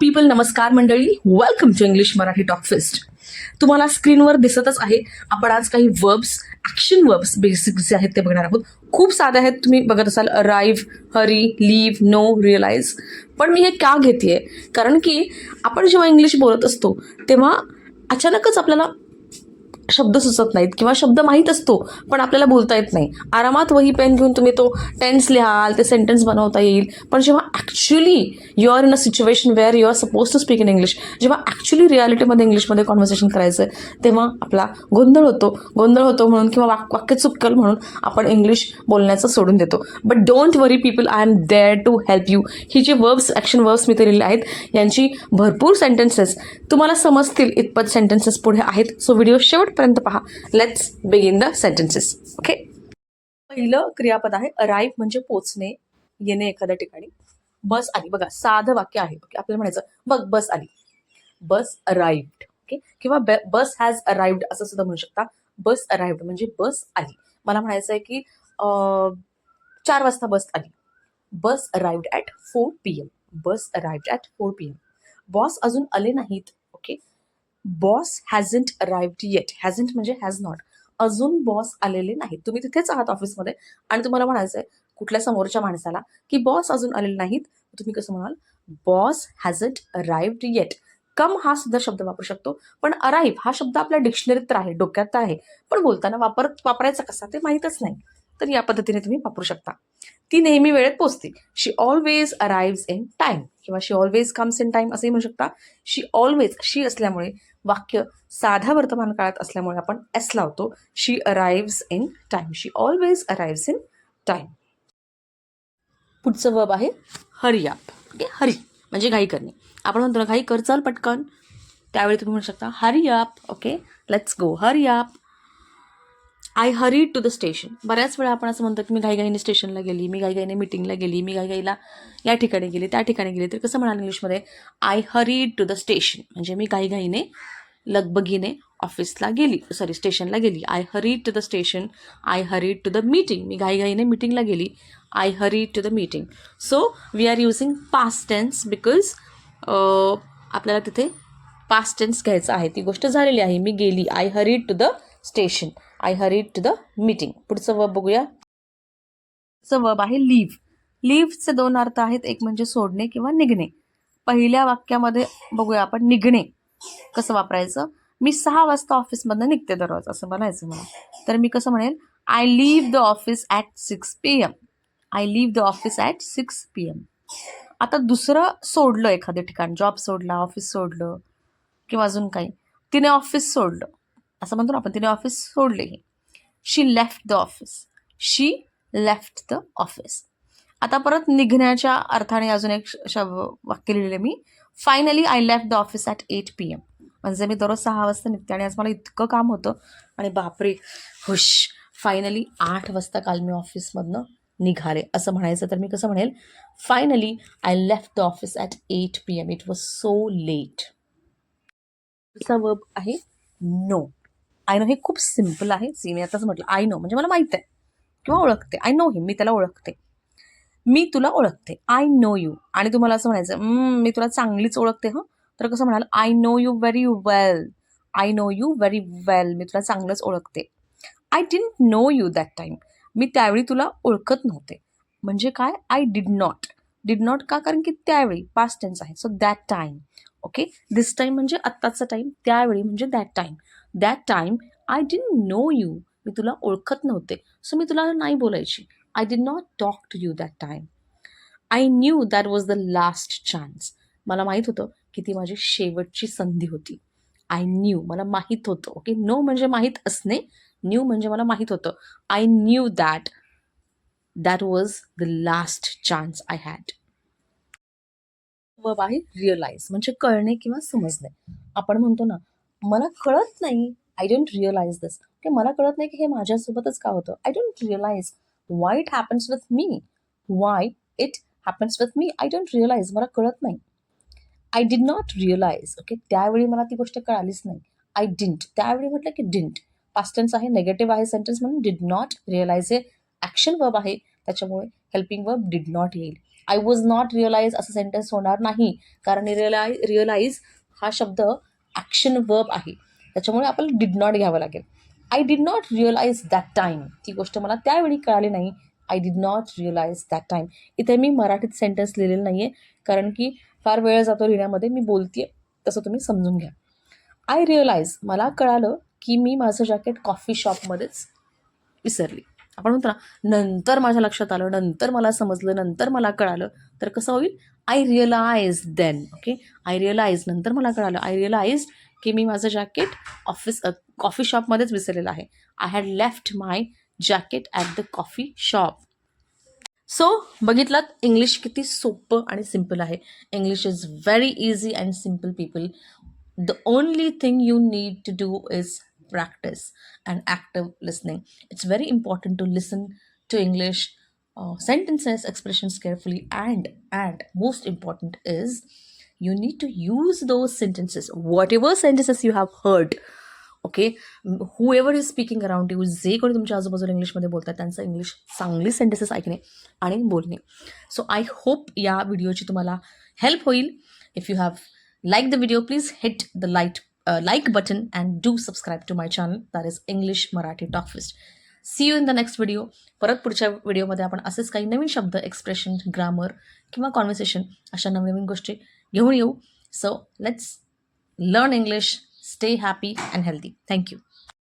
People नमस्कार मंडळी. Welcome to English Marathi talk fest तुम्हाला स्क्रीनवर दिसतच आहे आपण आज काही वर्ब्स ॲक्शन वर्ब्स बेसिक जे आहेत ते बघणार आहोत. खूप साधे आहेत तुम्ही बघत असाल arrive hurry leave know realise पण मी हे का घेते कारण की आपण जेव्हा इंग्लिश बोलत असतो तेव्हा अचानकच आपल्याला शब्द सुचत नाहीत किंवा शब्द माहीत असतो पण आपल्याला बोलता येत नाही. आरामात वही पेन घेऊन तुम्ही तो टेन्स लिहाल ते सेंटेन्स बनवता येईल. पण जेव्हा actually you are in a situation where you are suppose to speak in English जेव्हा ॲक्च्युली रियालिटीमध्ये इंग्लिशमध्ये कॉन्व्हर्सेशन करायचं आहे तेव्हा आपला गोंधळ होतो. गोंधळ होतो म्हणून किंवा वाक वाक्य चुकल म्हणून आपण इंग्लिश बोलण्याचं सोडून देतो. But don't worry people I am there to help you ही जी वर्ब्स ॲक्शन वर्ब्स मी दिलेले आहेत यांची भरपूर सेंटेन्सेस तुम्हाला समजतील इतपत सेंटेन्सेस पुढे आहेत. सो व्हिडिओ शेवटपर्यंत पहा. Let's begin the sentences okay पहिलं क्रियापद आहे अराईव्ह म्हणजे पोचणे येणे एखाद्या ठिकाणी. बस आली. बघा साधं वाक्य आहे. ओके आपल्याला म्हणायचं बघ बस आली. बस अराईव्ड ओके किंवा बस हॅज अराईव्ड असं सुद्धा म्हणू शकता. बस अराईव्ड म्हणजे बस आली. मला म्हणायचं आहे की चार वाजता बस आली. Bus arrived at four P M bus arrived at four P M boss अजून आले नाहीत. Boss hasn't arrived yet hasn't म्हणजे हॅज नॉट अजून बॉस आलेले नाहीत. तुम्ही तिथेच आहात ऑफिसमध्ये आणि तुम्हाला म्हणायचं आहे कुठल्या समोरच्या माणसाला की बॉस अजून आलेले नाहीत. तुम्ही कसं म्हणाल? Boss hasn't arrived yet come हा सुद्धा शब्द वापरू शकतो. पण अराईव्ह हा शब्द आपल्या डिक्शनरीत तर आहे डोक्यात तर आहे. पण बोलताना वापर वापरायचा कसा ते माहीतच नाही. तर या पद्धतीने तुम्ही वापरू शकता. ती नेहमी वेळेत पोचते. She always arrives in time किंवा she always comes in time असंही म्हणू शकता. शी ऑलवेज शी असल्यामुळे वाक्य साधा वर्तमान काळात असल्यामुळे आपण एस लावतो. She arrives in time she always arrives in time पुढचं वब आहे हरी आप ओके हरी म्हणजे घाई करणे. आपण म्हणतो ना घाई कर चल पटकन. त्यावेळी तुम्ही म्हणू शकता हरी आप okay let's go hurry up I hurry to the station बऱ्याच वेळा आपण असं म्हणतो की मी घाईघाईने स्टेशनला गेली मी घाईघाईने मिटिंगला गेली मी घाईघाईला या ठिकाणी गेली त्या ठिकाणी गेली. तर कसं म्हणाल इंग्लिशमध्ये? I hurry to the station म्हणजे मी घाईघाईने लगबगीने ऑफिसला गेली. सॉरी स्टेशनला गेली. I hurry to the station I hurry to the meeting मी घाईघाईने मीटिंगला गेली. I hurry to the meeting so we are using past tense because आपल्याला तिथे पास्ट टेन्स घ्यायचं आहे. ती गोष्ट झालेली आहे. मी गेली. I hurry to the station I hurry to the meeting पुढचं वर्ब बघूया. चं वर्ब आहे लिव्ह लिव्हचे दोन अर्थ आहेत एक म्हणजे सोडणे किंवा निघणे. पहिल्या वाक्यामध्ये बघूया आपण निघणे कसं वापरायचं? मी सहा वाजता ऑफिसमधनं निघते दररोज असं म्हणायचं मला. तर मी कसं म्हणेल I leave the office at six P M I leave the office at six P M आता दुसरं सोडलं एखादं ठिकाण जॉब सोडला ऑफिस सोडलं किंवा अजून काही. तिने ऑफिस सोडलं. असं म्हणतो ना आपण तिने ऑफिस सोडले हे. She left the office she left the office आता परत निघण्याच्या अर्थाने अजून एक श- शब वाक्य लिहिलेलं मी. Finally I left the office at eight P M म्हणजे मी दररोज सहा वाजता निघते आणि आज मला इतकं काम होतं आणि बापरे हुश. फायनली आठ वाजता काल मी ऑफिसमधनं निघाले. असं म्हणायचं तर मी कसं म्हणेल? Finally I left the office at eight P M it was so late verb आहे नो आय नो हे खूप सिंपल आहे सी मी आताच म्हटलं आय नो म्हणजे मला माहीत आहे. किंवा ओळखते आय नो हिम मी त्याला ओळखते. मी तुला ओळखते आय नो यू. आणि तुम्हाला असं म्हणायचं मी तुला चांगलीच ओळखते हं. तर कसं म्हणाल I know you very well I know you very well मी तुला चांगलंच ओळखते. I didn't know you that time मी त्यावेळी तुला ओळखत नव्हते. म्हणजे काय? I did not. Did not का? कारण की त्यावेळी पास्ट टेन्स आहे. So that time okay? This time म्हणजे आत्ताचा टाईम त्यावेळी म्हणजे that time that time I didn't know you मी तुला ओळखत नव्हते. सो मी तुला नाही बोलायची. I did not talk to you that time I knew that was the last chance मला माहीत होतं की ती माझी शेवटची संधी होती. आय न्यू मला माहीत होतं. ओके नो म्हणजे माहीत असणे. न्यू म्हणजे मला माहीत होतं. I knew that that was the last chance I had व बाय रिअलाइज म्हणजे कळणे किंवा समजणे. आपण म्हणतो ना मला कळत नाही. आय डोंट रिअलाइज दिस ते मला कळत नाही की हे माझ्यासोबतच का होतं? I don't realise why it happens with me why it happens with me I don't realise मला कळत नाही. I did not realise okay त्यावेळी मला ती गोष्ट कळालीच नाही. आय डिंट त्यावेळी म्हटलं की डिंट पास्टन्स आहे नेगेटिव्ह आहे सेंटेन्स म्हणून डिड नॉट रिअलाइज हे ॲक्शन वर्ब आहे. त्याच्यामुळे हेल्पिंग वर्ब डिड नॉट येईल. आय वॉज नॉट रिअलाइज असं सेंटेन्स होणार नाही. कारण रिअलाय रिअलाइज हा शब्द ॲक्शन वर्ब आहे. त्याच्यामुळे आपल्याला डिड नॉट घ्यावं लागेल. I did not realise that time ती गोष्ट मला त्यावेळी कळाली नाही. I did not realise that time इथे मी मराठीत सेंटेन्स लिहिलेलं नाही आहे कारण की फार वेळ जातो लिहिण्यामध्ये. मी बोलते तसं तुम्ही समजून घ्या. आय रिअलाइज मला कळालं की मी माझं जॅकेट कॉफी शॉपमध्येच विसरली. आपण म्हणतो ना नंतर माझ्या लक्षात आलं नंतर मला समजलं नंतर मला कळालं तर कसं होईल? I realise then okay I realise नंतर मला कळालं. आय रिअलाइज की मी माझं जॅकेट ऑफिस कॉफी शॉपमध्येच विसरलेलं आहे. I had left my jacket at the coffee shop so बघितलात इंग्लिश किती सोपं आणि सिंपल आहे. English is very easy and simple people the only thing you need to do is practice and active listening. It's very important to listen to English uh, sentences, expressions carefully, and and most important is you need to use those sentences, whatever sentences you have heard. Okay whoever is speaking around you जे कोणी तुमच्या आजूबाजूला इंग्लिशमध्ये बोलतात त्यांचं English चांगली sentences ऐकणे आणि बोलणे सो आय होप या व्हिडिओची तुम्हाला हेल्प होईल if you have like the video please hit the light like button and do subscribe to my channel that is English Marathi talk fest see you in the next video परत पुढच्या व्हिडिओमध्ये आपण असेच काही नवीन शब्द expression grammar किंवा conversation अशा नवीन नवीन गोष्टी घेऊन येऊ. So let's learn English stay happy and healthy thank you.